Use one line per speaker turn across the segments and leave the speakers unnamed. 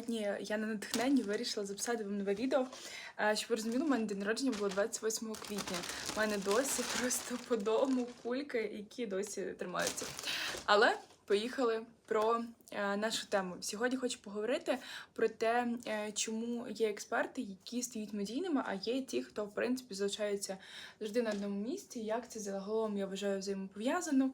сьогодні я на натхненні вирішила записати вам нове відео. Е, Щоб ви розуміли, у мене день народження було 28 квітня. У мене досі просто по дому кульки, які досі тримаються. Але поїхали про е, нашу тему. Сьогодні хочу поговорити про те, е, чому є експерти, які стають медійними, а є ті, хто в принципі залишаються завжди на одному місці. Як це загалом я вважаю взаємопов'язано,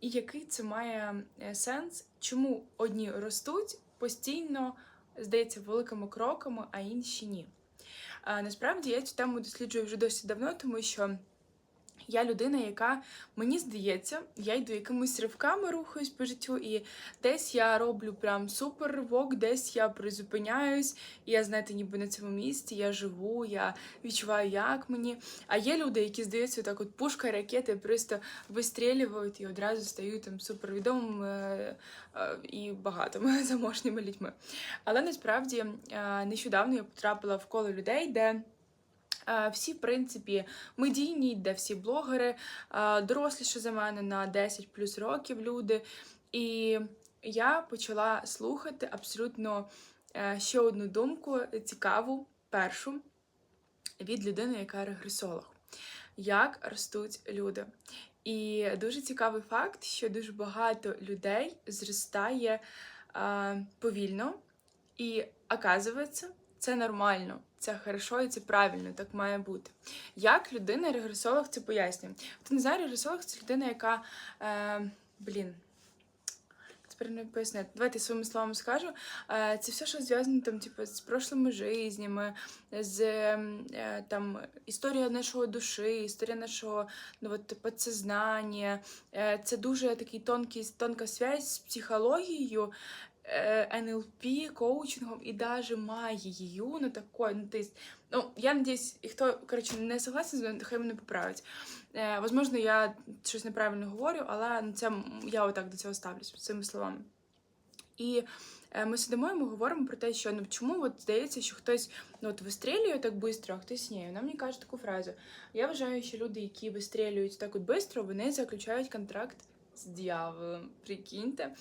і який це має сенс, чому одні ростуть постійно, здається, великими кроками, а інші ні. Насправді я цю тему досліджую вже досить давно, тому що я людина, яка мені здається, я йду якимись ривками рухаюсь по життю, і десь я роблю прям супер ривок, десь я призупиняюсь, і я, знаєте, ніби на цьому місці, я живу, я відчуваю, як мені. А є люди, які здаються, так от пушка, ракети просто вистрілюють і одразу стають там супервідомими е, е, і багатими заможніми людьми. Але насправді е, нещодавно я потрапила в коло людей, де. Е, Всі, в принципі, медійні, де всі блогери, е, доросліше за мене на 10 плюс років люди. І я почала слухати абсолютно е, ще одну думку, цікаву, першу, від людини, яка регресолог. Як ростуть люди. І дуже цікавий факт, що дуже багато людей зростає е, повільно, і оказується, це нормально, це хорошо і це правильно, так має бути. Як людина, регресолог це пояснює? Хто не знає, регресолог це людина, яка. Е, блін. Тепер не пояснити. Давайте своїми словами скажу. Е, Це все, що зв'язано там, типу, з прошлими жизнями, з е, там історія нашого душі, історія нашого ну, от, подсознання. Е, Це дуже такий тонкий, тонка зв'язь з психологією, НЛП, коучингом і даже магією, ну такой, ну, то ну, я надіюсь, і хто, коротше, не согласен з мною, хай мене поправить. Е, возможно, я щось неправильно говорю, але ну, це я отак до цього ставлюсь цими словами. І е, ми сидимо і ми говоримо про те, що ну чому от здається, що хтось ну от вистрілює так швидко, а хтось ні. Вона мені каже таку фразу. Я вважаю, що люди, які вистрілюють так от швидко, вони заключають контракт з дьяволом. Прикиньте.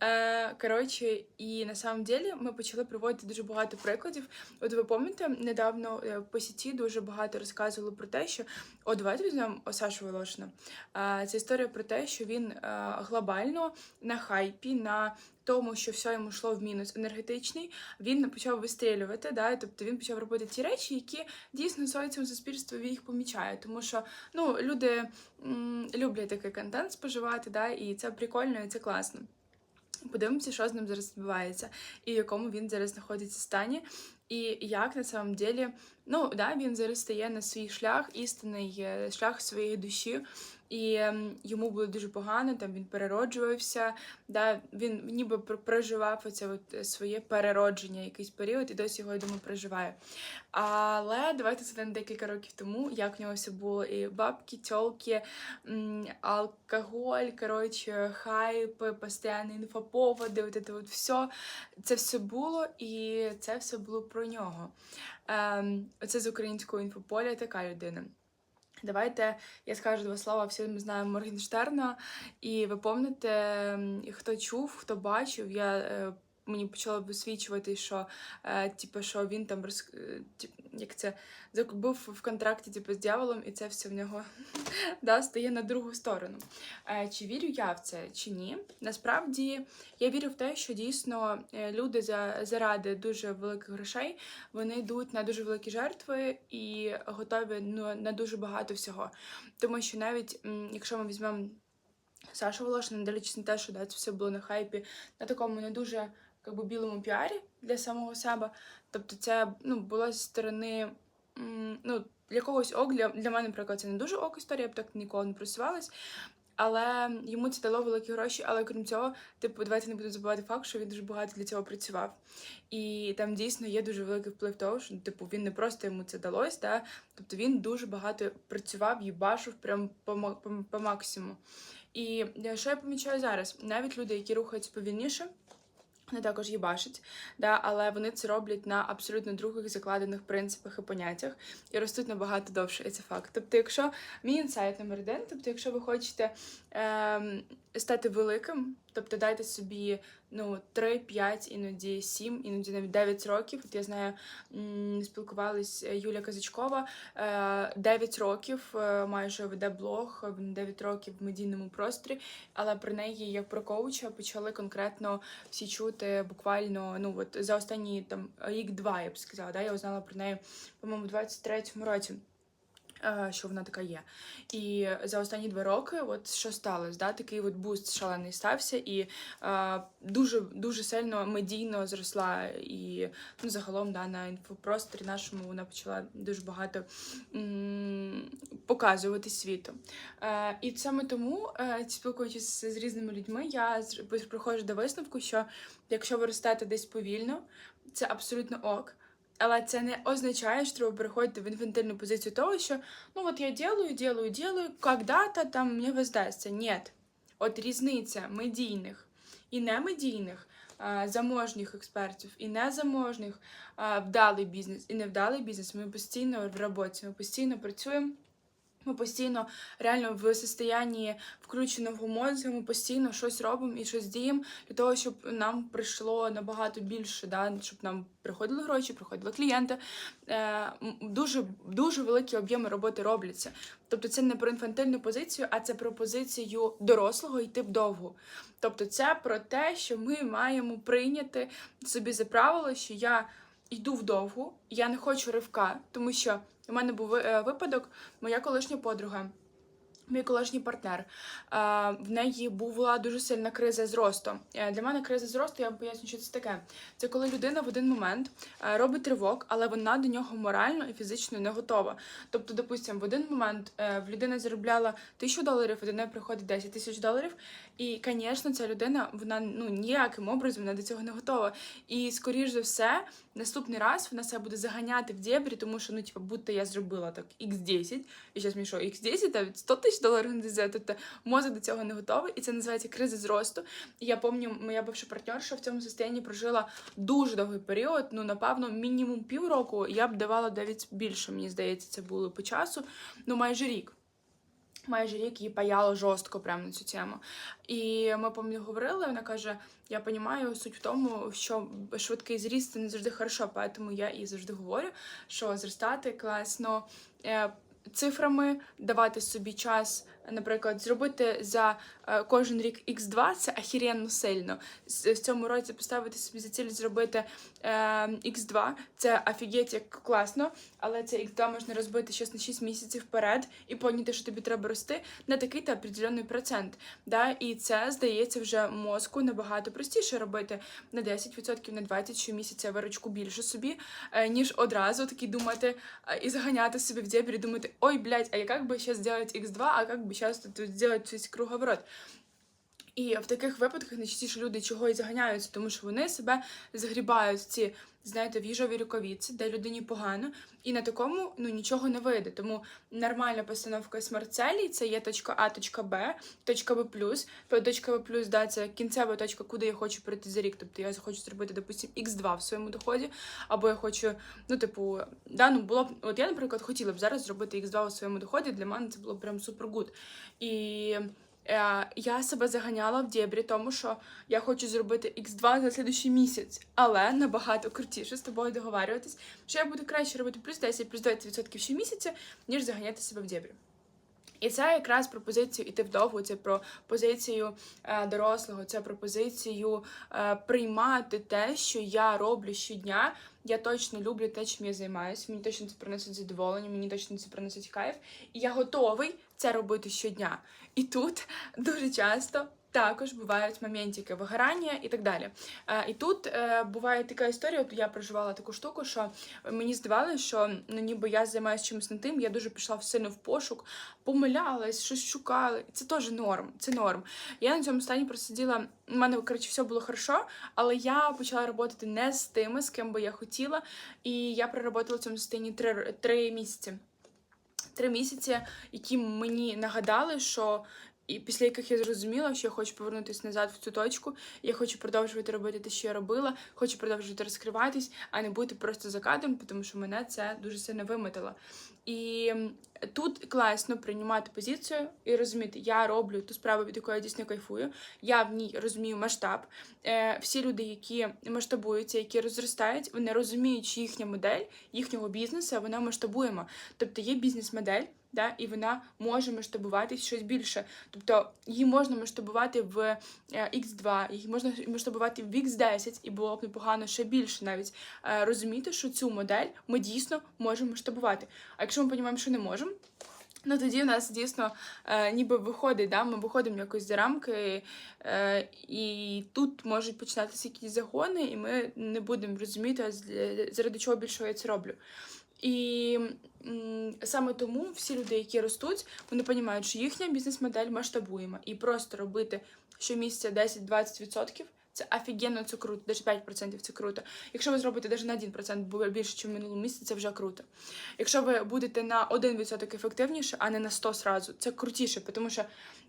Е, коротше, і на самом деле ми почали приводити дуже багато прикладів. От ви пам'ятаєте, недавно по сіті дуже багато розказували про те, що о, давайте візьмемо Сашу Волошина. Е, це історія про те, що він е, глобально на хайпі, на тому, що все йому йшло в мінус енергетичний, він почав вистрілювати, да, тобто він почав робити ті речі, які дійсно соціум суспільство їх помічає. Тому що ну, люди м, люблять такий контент споживати, да, і це прикольно, і це класно. Подивимося, що з ним зараз відбувається, і в якому він зараз знаходиться стані, і як на самом деле, ну да, він зараз стає на свій шлях, істинний е, шлях своєї душі, і ем, йому було дуже погано, там він перероджувався, да, він ніби пр- проживав оце от е, своє переродження якийсь період, і досі його, я думаю, проживає. Але давайте згадаємо декілька років тому, як в нього все було. І бабки, тьолки, алкоголь, коротше, хайпи, постійні інфоповоди, от це от все. Це все було, і це все було про нього. Ем, оце з українського інфополя така людина. Давайте я скажу два слова. Всі ми знаємо Моргенштерна, і ви пам'ятаєте, хто чув, хто бачив, я. Мені почало висвічувати, що, е, типу, що він там роз, е, тип, як це зак- був в контракті типу, з дьяволом, і це все в нього да, стає на другу сторону. Е, чи вірю я в це, чи ні? Насправді я вірю в те, що дійсно е, люди за, заради дуже великих грошей вони йдуть на дуже великі жертви і готові ну, на дуже багато всього. Тому що навіть якщо ми візьмемо Сашу Волошина, не дивлячись на те, що да, це все було на хайпі, на такому не дуже би, білому піарі для самого себе. Тобто, це ну, було зі сторони. Ну, для когось ок, для, для мене, наприклад, це не дуже ок історія, я б так ніколи не просувалась. Але йому це дало великі гроші. Але крім цього, типу, давайте не будемо забувати факт, що він дуже багато для цього працював. І там дійсно є дуже великий вплив того, що типу він не просто йому це далось, да? тобто він дуже багато працював, їбашив прям по, по, по максимуму. І е, що я помічаю зараз? Навіть люди, які рухаються повільніше, вони також їбашать, да, але вони це роблять на абсолютно других закладених принципах і поняттях і ростуть набагато довше, і це факт. Тобто, якщо мій інсайт номер один, тобто, якщо ви хочете ем, стати великим, тобто дайте собі ну 3, 5, іноді 7, іноді навіть 9 років. От я знаю, спілкувалась е, Юля Казачкова. е, 9 років е, майже веде блог, е, 9 років в медійному просторі, але про неї, як про коуча, почали конкретно всі чути буквально ну от за останні там рік-два, я б сказала. Да? Я узнала про неї, по-моєму, в 23-му році. Е, Що вона така є. І за останні два роки, от що сталося, да, такий от буст шалений стався, і е, дуже дуже сильно медійно зросла. І ну, загалом да, на інфопросторі нашому вона почала дуже багато м, показувати світу. Е, і саме тому, е, спілкуючись з різними людьми, я приходжу до висновку, що якщо ви десь повільно, це абсолютно ок. Але це не означає, що треба переходити в інфантильну позицію того, що ну от я делаю, делаю, делаю, когда-то там мені воздасться. Ні. От різниця медійних і немедійних, заможніх експертів і незаможних, вдалий бізнес і невдалий бізнес. Ми постійно в роботі, ми постійно працюємо. Ми постійно реально в состоянні включеного мозку, ми постійно щось робимо і щось діємо для того, щоб нам прийшло набагато більше, да? щоб нам приходили гроші, приходили клієнти. Е, дуже, дуже великі об'єми роботи робляться. Тобто це не про інфантильну позицію, а це про позицію дорослого йти вдовгу. Тобто це про те, що ми маємо прийняти собі за правило, що я йду вдовгу, я не хочу ривка, тому що у мене був е, випадок, моя колишня подруга. Мій колишній партнер. В неї була дуже сильна криза зросту. Е, Для мене криза зросту, я поясню, що це таке. Це коли людина в один момент е, робить ривок, але вона до нього морально і фізично не готова. Тобто, допустимо, в один момент в людини заробляла тисячу доларів, до неї приходить 10 тисяч доларів. І, звісно, ця людина вона ну ніяким образом вона до цього не готова. І, скоріш за все, наступний раз вона себе буде заганяти в дебрі, тому що ну, типу, будто я зробила так x10, і зараз мені що, x10, а 100 тисяч доларів не дзе. Тобто мозок до цього не готовий, і це називається криза зросту. І я пам'ятаю, моя бивша партнерша в цьому состоянні прожила дуже довгий період. Ну, напевно, мінімум півроку. Я б давала навіть більше, мені здається, це було по часу. Ну, майже рік. Майже рік її паяло жорстко прямо на цю тему. І ми пам'ятаю, говорили, вона каже: я розумію, суть в тому, що швидкий зріст це не завжди хорошо, тому я і завжди говорю, що зростати класно е, цифрами, давати собі час, наприклад, зробити за е, кожен рік X2, це ахіренно сильно. В цьому році поставити собі за ціль зробити е, X2, це офігеть як класно, але це X2 можна розбити щось на 6 місяців вперед і поняти, що тобі треба рости на такий та определений процент. Да? І це здається вже мозку набагато простіше робити на 10%, на 20% щомісяця виручку більше собі, е, ніж одразу такі думати і заганяти собі в дебрі, думати, ой, блядь, а як би зараз зробити X2, а як би зараз тут зробити весь круговорот. І в таких випадках найчастіше люди чого і заганяються, тому що вони себе загрібають в ці, знаєте, в їжовій рукавіці, де людині погано, і на такому ну нічого не вийде. Тому нормальна постановка смарт-целей це є точка А, точка Б, точка Б плюс. Точка Б плюс, да, це кінцева точка, куди я хочу прийти за рік. Тобто я хочу зробити, допустим, X2 в своєму доході, або я хочу, ну, типу, да, ну було б, от я, наприклад, хотіла б зараз зробити X2 у своєму доході. Для мене це було б прям супер гуд. І я себе заганяла в дєбрі, тому що я хочу зробити X2 за слідуючий місяць, але набагато крутіше з тобою договарюватись, що я буду краще робити плюс 10, плюс 20% щомісяця, ніж заганяти себе в дєбрі. І це якраз про позицію іти вдовго, це про позицію е, дорослого, це про позицію е, приймати те, що я роблю щодня. Я точно люблю те, чим я займаюся. Мені точно це приносить задоволення, мені точно це приносить кайф, і я готовий це робити щодня. І тут дуже часто. Також бувають моментики вигорання і так далі. Е, і тут е, буває така історія, от я проживала таку штуку, що мені здавалося, що ну, ніби я займаюся чимось не тим, я дуже пішла сильно в пошук, помилялась, щось шукала. Це теж норм. Це норм. Я на цьому стані просиділа. У мене коротше все було хорошо, але я почала працювати не з тими, з ким би я хотіла. І я проработала в цьому стані три, три місяці. Три місяці, які мені нагадали, що і після яких я зрозуміла, що я хочу повернутися назад в цю точку, я хочу продовжувати робити те, що я робила, хочу продовжувати розкриватись, а не бути просто за кадром, тому що мене це дуже сильно вимотило. І тут класно приймати позицію і розуміти, я роблю ту справу, від якої я дійсно кайфую. Я в ній розумію масштаб. Е, всі люди, які масштабуються, які розростають, вони розуміють, що їхня модель їхнього бізнесу вона масштабуєма. Тобто є бізнес-модель. Да, і вона може масштабувати щось більше. Тобто її можна масштабувати в е, X2, її можна масштабувати в X10, і було б непогано ще більше навіть е, розуміти, що цю модель ми дійсно можемо масштабувати. А якщо ми розуміємо, що не можемо, ну тоді в нас дійсно е, ніби виходить, да? ми виходимо якось за рамки, е, і тут можуть починатися якісь загони, і ми не будемо розуміти, а заради чого більше я це роблю. І саме тому всі люди, які ростуть, вони розуміють, що їхня бізнес-модель масштабуєма. І просто робити щомісяця 10-20% це офігенно, це круто, навіть 5% це круто. Якщо ви зробите навіть на 1% бу- більше, ніж в минулому місяці, це вже круто. Якщо ви будете на 1% ефективніше, а не на 100 сразу, це крутіше, тому що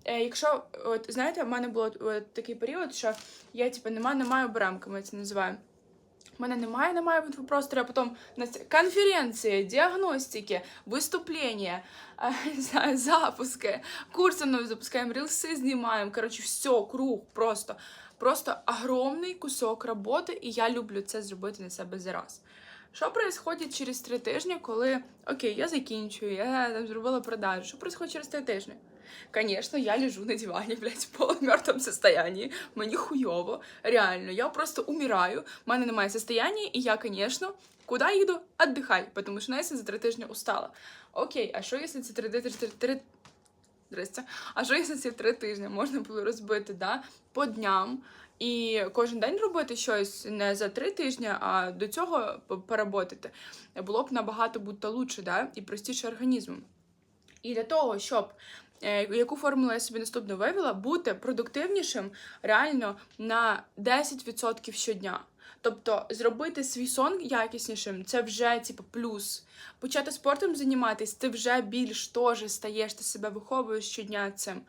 е, якщо, от знаєте, в мене був такий період, що я типу нема, не маю брамки, ми це називаємо. Мене немає, немає інфопростору, а нас конференції, діагностики, виступлення, е, запуски, курси нові запускаємо, рілси знімаємо. Коротше, все, круг просто. Просто огромний кусок роботи, і я люблю це зробити на себе зараз. Що відбувається через три тижні, коли окей, я закінчую, я там зробила продажу. Що відбувається через три тижні? Конечно, я лежу на дивані, блядь, в полумертвому состоянии. Мені хуйово. Реально, я просто умираю. в мене немає состояння, і я, конечно, куди їду? Отдихай, тому що Настя за три тижні устала. Окей, а що якщо це три, три. А що якщо ці три тижні можна було розбити да, по дням і кожен день робити щось не за три тижні, а до цього поработати? Було б набагато бути лучше, да, і простіше організму. І для того, щоб е, яку формулу я собі наступно вивела, бути продуктивнішим реально на 10% щодня. Тобто зробити свій сон якіснішим це вже типу, плюс. Почати спортом займатися, ти вже більш теж стаєш, ти себе виховуєш щодня цим.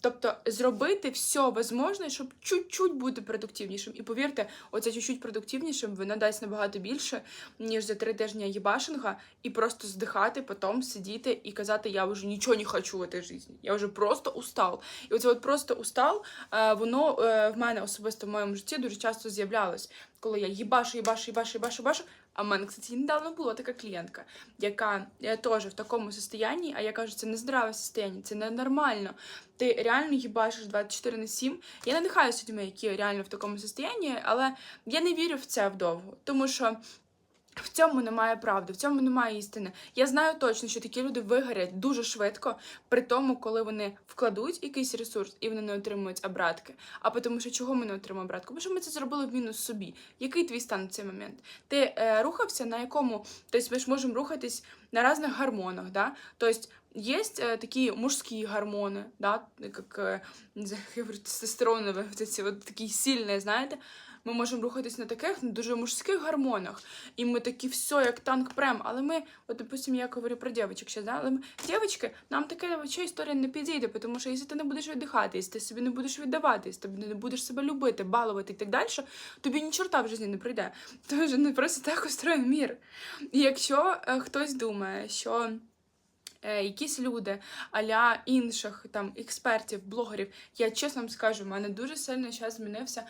Тобто зробити все можливе, щоб чуть-чуть бути продуктивнішим. І повірте, оце чуть-чуть продуктивнішим воно дасть набагато більше, ніж за три тижні їбашинга, і просто здихати, потім сидіти і казати, я вже нічого не хочу в цій житті. Я вже просто устал. І оце от просто устал, е, воно е, в мене особисто в моєму житті дуже часто з'являлось, коли я їбашу, їбашу, їбашу, їбашу, їбашу. А в мене, кстати, недавно була така клієнтка, яка е, теж в такому состоянні, а я кажу, це не здраве состояння, це ненормально. Ти реально їбашиш 24 на 7. Я надихаюся людьми, які реально в такому состоянні, але я не вірю в це вдовго, тому що. В цьому немає правди, в цьому немає істини. Я знаю точно, що такі люди вигорять дуже швидко, при тому, коли вони вкладуть якийсь ресурс і вони не отримують обратки. А тому, що чого ми не отримуємо обратку? Бо що ми це зробили в мінус собі. Який твій стан в цей момент? Ти е, рухався на якому? Тобто ми ж можемо рухатись на різних гормонах, да? Тобто есть э, такие мужские гормоны, да, как, э, не знаю, як я говорю, тестостеронові, вот ці от такі сильні, знаєте, ми можемо рухатись на таких дуже мужських гормонах, і ми такі все, як танк прем. Але ми, от, допустим, я говорю про дівчаток ще, да? але ми, дівчатки, нам таке вообще історія не підійде, тому що якщо ти не будеш віддихати, якщо ти собі не будеш віддавати, якщо ти не будеш себе любити, балувати і так далі, тобі ні чорта в житті не прийде. Тому що не просто так устроєн мір. І якщо е, хтось думає, що якісь люди аля інших там експертів, блогерів. Я чесно вам скажу, в мене дуже сильно зараз змінився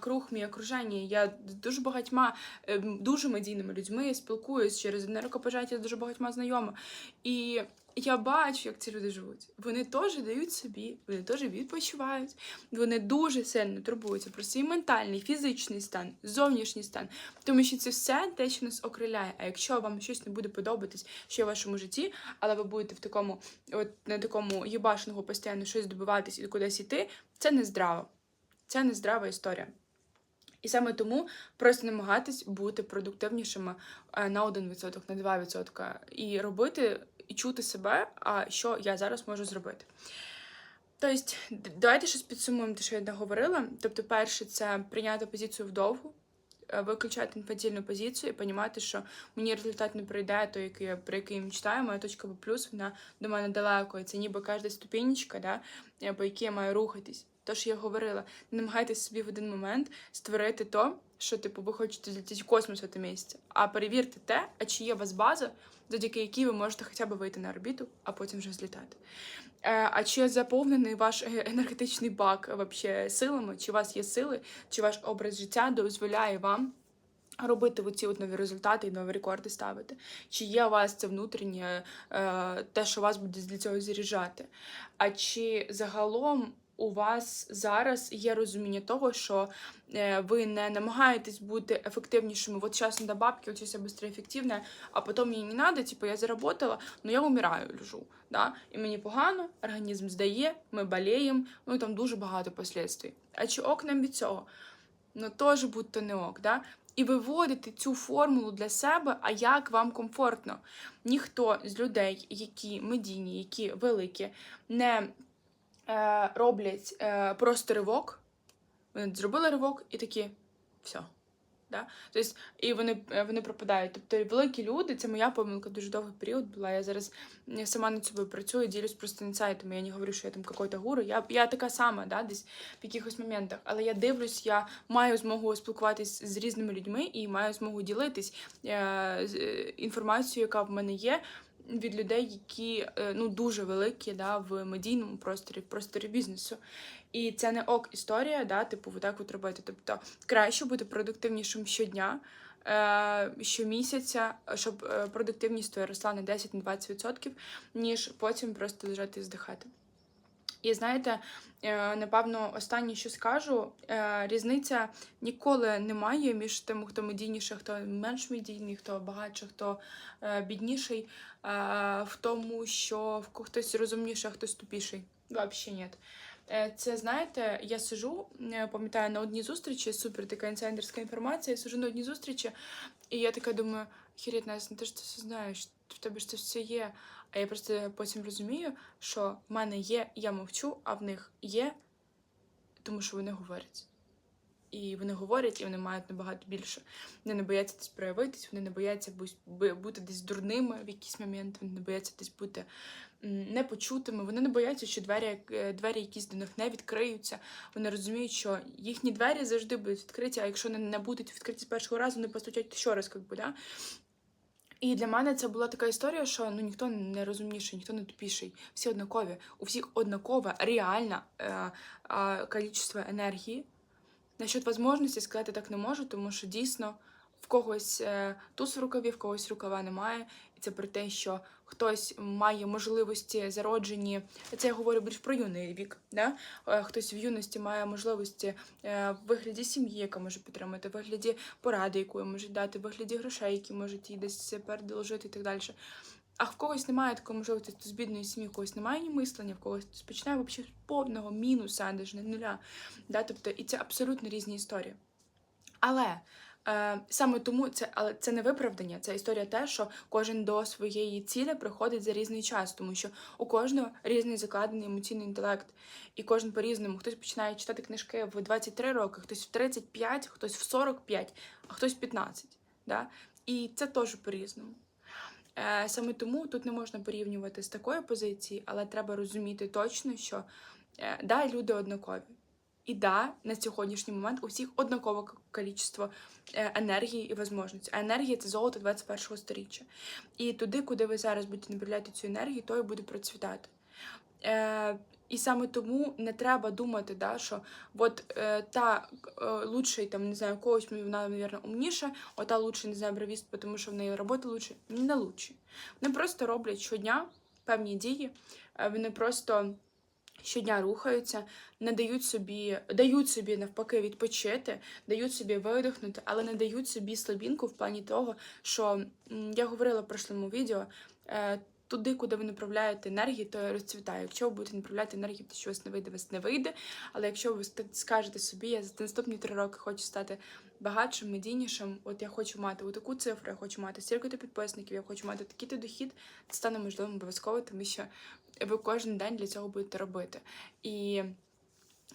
круг мій окруження. Я дуже багатьма, е, дуже медійними людьми спілкуюсь через нерукопожаття дуже багатьма знайома. І я бачу, як ці люди живуть. Вони теж дають собі, вони теж відпочивають. Вони дуже сильно турбуються про свій ментальний, фізичний стан, зовнішній стан. Тому що це все те, що нас окриляє. А якщо вам щось не буде подобатись, що в вашому житті, але ви будете в такому, от на такому їбашного постійно щось добиватись і кудись йти, це не здраво. Це не здрава історія. І саме тому просто намагатись бути продуктивнішими е, на 1%, на 2% і робити і чути себе, а що я зараз можу зробити. Тобто, давайте щось підсумуємо те, що я наговорила. Тобто, перше, це прийняти позицію вдовгу, е, виключати інфантильну позицію і розуміти, що мені результат не прийде, той, який я про який я мечтаю, моя точка Б плюс, вона до мене далеко. І це ніби кожна ступенечка, да, е, по якій я маю рухатись. Тож я говорила, не намагайтесь собі в один момент створити то, що типу ви хочете злетіти в космос в це місце, а перевірте те, а чи є у вас база, завдяки якій ви можете хоча б вийти на орбіту, а потім вже злітати. Е, А чи заповнений ваш е, енергетичний бак вообще силами? Чи у вас є сили, чи ваш образ життя дозволяє вам робити оці от нові результати і нові рекорди ставити? Чи є у вас це внутрішнє е, те, що вас буде для цього заряджати? А чи загалом у вас зараз є розуміння того, що е, ви не намагаєтесь бути ефективнішими? Вот сейчас надо бабки, учусь я быстро эффективная, а потом мне не надо, типу, я заработала, но я умираю, лежу. Да? І мені погано, організм здає, ми болеємо, ну там дуже багато последствий. А чи ок нам від цього? Ну, теж будь-то не ок, да? І виводити цю формулу для себе, а як вам комфортно. Ніхто з людей, які медійні, які великі, не е, роблять е, просто ривок. Вони зробили ривок і такі все. Да? Тобто, і вони, е, вони пропадають. Тобто великі люди, це моя помилка дуже довгий період була. Я зараз я сама над собою працюю, ділюсь просто інсайтами. Я не говорю, що я там какой-то гуру. Я, я така сама, да, десь в якихось моментах. Але я дивлюсь, я маю змогу спілкуватись з різними людьми і маю змогу ділитись е, е, інформацією, яка в мене є. Від людей, які е, ну дуже великі да, в медійному просторі, в просторі бізнесу. І це не ок історія, да, типу, так от робити. Тобто краще бути продуктивнішим щодня, е, щомісяця, щоб е, продуктивність твоя росла на 10-20%, ніж потім просто лежати і здихати. І знаєте, е, напевно, останнє, що скажу, е, різниця ніколи немає між тим, хто медійніший, хто менш медійний, хто багатший, хто е, бідніший, в тому, що хтось розумніший, а хтось тупіший. Взагалі ні. Це знаєте, я сижу, пам'ятаю, на одній зустрічі, супер така інсайдерська інформація. Я сижу на одній зустрічі, і я така думаю, ну ти ж це все знаєш, в тебе ж це все є. А я просто потім розумію, що в мене є, я мовчу, а в них є, тому що вони говорять. І вони говорять, і вони мають набагато більше. Вони не бояться десь проявитись, вони не бояться бу- бу- бути десь дурними в якийсь момент, вони не бояться десь бути непочутими. Вони не бояться, що двері, е, двері якісь до них не відкриються. Вони розуміють, що їхні двері завжди будуть відкриті, а якщо не, не будуть відкриті з першого разу, вони постучать ще раз, да? І для мене це була така історія, що ну ніхто не розумніший, ніхто не тупіший. Всі однакові. У всіх однакове, реальне е, е, кількість енергії. Насчет можливості сказати так не можу, тому що дійсно в когось е, туз в рукаві, в когось рукава немає. І це про те, що хтось має можливості зароджені. Це я говорю більш про юний вік. Да? Е, Хтось в юності має можливості е, в вигляді сім'ї, яка може підтримати, в вигляді поради, яку можуть дати, в вигляді грошей, які можуть їй десь передоложити і так далі. А в когось немає такої можливості, хто з бідної сім'ї, в когось немає ні мислення, в когось починає взагалі повного мінуса, навіть не нуля. Да? Тобто, і це абсолютно різні історії. Але саме тому це, але це не виправдання, це історія те, що кожен до своєї цілі приходить за різний час, тому що у кожного різний закладений емоційний інтелект, і кожен по-різному. Хтось починає читати книжки в 23 роки, хтось в 35, хтось в 45, а хтось в 15. Да? І це теж по-різному. Е, Саме тому тут не можна порівнювати з такої позиції, але треба розуміти точно, що е, да, люди однакові. І да, на сьогоднішній момент у всіх однакове кількість е, енергії і можливостей. А енергія це золото 21-го сторіччя. І туди, куди ви зараз будете направляти цю енергію, то і буде процвітати. Е, і саме тому не треба думати, да, що от е, та е, лучший, там, не знаю, когось вона, мабуть, умніша, а та лучший, не знаю, бравіст, тому що в неї робота лучше. Не лучші. Вони просто роблять щодня певні дії, е, вони просто щодня рухаються, не дають собі, дають собі навпаки відпочити, дають собі видихнути, але не дають собі слабінку в плані того, що я говорила в прошлому відео. е, Туди, куди ви направляєте енергію, то розцвітає. Якщо ви будете направляти енергію, то що вас не вийде, вас не вийде. Але якщо ви скажете собі, я за наступні три роки хочу стати багатшим, медійнішим, от я хочу мати таку цифру, я хочу мати стільки-то підписників, я хочу мати такий-то дохід, це стане можливим обов'язково, тому що ви кожен день для цього будете робити. І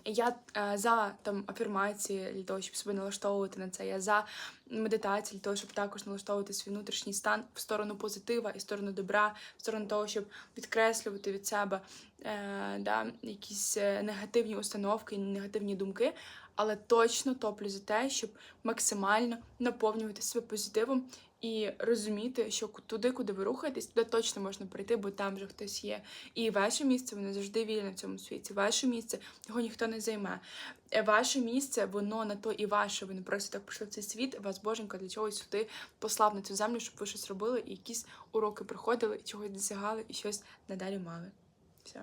Я е, за там афірмації для того, щоб себе налаштовувати на це. Я за медитацію для того, щоб також налаштовувати свій внутрішній стан в сторону позитива і в сторону добра, в сторону того, щоб підкреслювати від себе е, да, якісь е, негативні установки, негативні думки. Але точно топлю за те, щоб максимально наповнювати себе позитивом і розуміти, що туди, куди ви рухаєтесь, туди точно можна прийти, бо там вже хтось є. І ваше місце, воно завжди вільне в цьому світі. Ваше місце його ніхто не займе. Е, Ваше місце, воно на то і ваше. Ви не просто так прийшли в цей світ. Вас Боженька для чогось сюди послав на цю землю, щоб ви щось робили, і якісь уроки проходили, чогось досягали і щось надалі мали. Все.